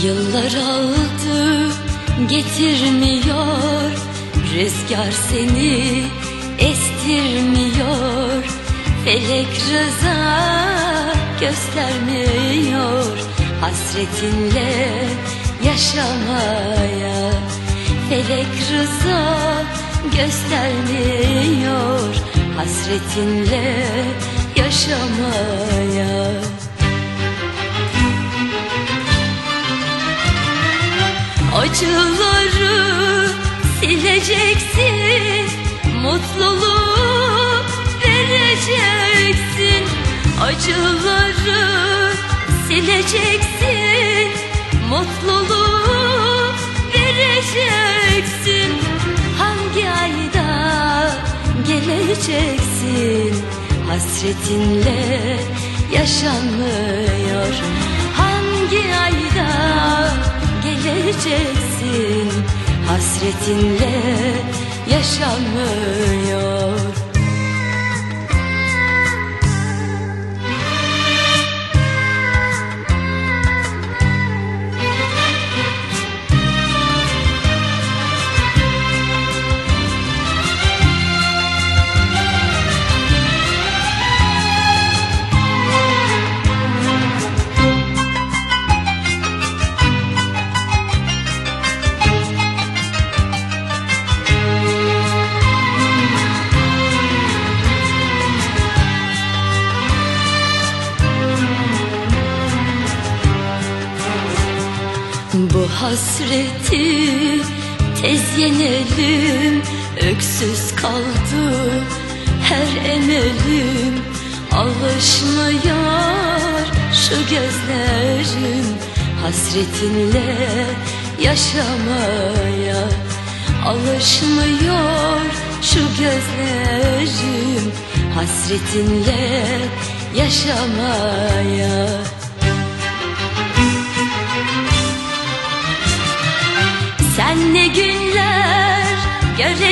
Yıllar aldı getirmiyor. Rüzgar seni estirmiyor. Felek rıza göstermiyor. Hasretinle yaşamaya Felek rıza göstermiyor. Hasretinle Acıları sileceksin Mutluluğu vereceksin. Acıları sileceksin Mutluluğu vereceksin. Hangi ayda geleceksin? Hasretinle yaşanmıyor. Hangi geleceksin Hasretinle yaşanmıyor hasreti tez yenelim. Öksüz kaldı her emelim. Alışmıyor şu gözlerim Hasretinle yaşamaya. Alışmıyor şu gözlerim Hasretinle yaşamaya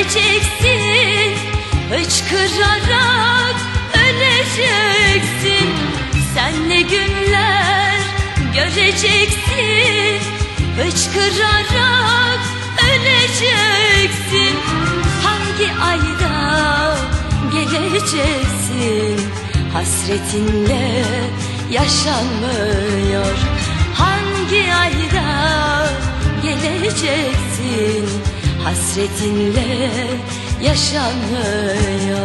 göreceksin Hıçkırarak öleceksin. Sen ne günler göreceksin Hıçkırarak öleceksin. Hangi ayda geleceksin? Hasretinle yaşanmıyor. Hangi ayda geleceksin Hasretinle yaşanmıyor